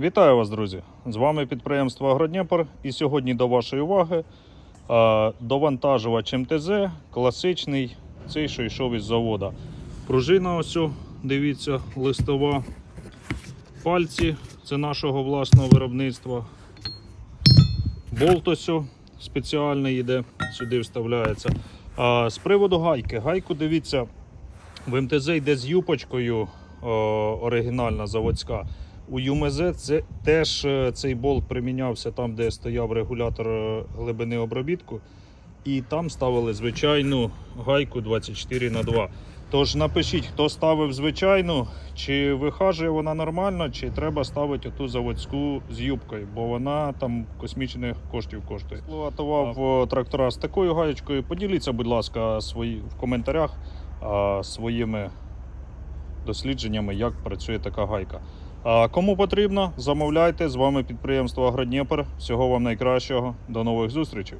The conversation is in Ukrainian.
Вітаю вас, друзі! З вами підприємство Агродніпр. І сьогодні до вашої уваги довантажувач МТЗ, класичний, цей, що йшов із завода. Пружина, ось, дивіться, листова. Пальці це нашого власного виробництва. Болт ось спеціальний йде, сюди вставляється. А з приводу гайки. Гайку дивіться, в МТЗ йде з юпочкою оригінальна заводська. У ЮМЗ це теж е, цей болт примінявся там, де стояв регулятор е, глибини обробітку. І там ставили звичайну гайку 24 на 2 Тож напишіть, хто ставив звичайну, чи вихажує вона нормально, чи треба ставити оту заводську з юбкою, бо вона там космічних коштів коштує. Експлуатував е, трактора з такою гаєчкою. Поділіться, будь ласка, свої в коментарях а, своїми дослідженнями, як працює така гайка. Кому потрібно, замовляйте. З вами підприємство Агродніпр. Всього вам найкращого. До нових зустрічей.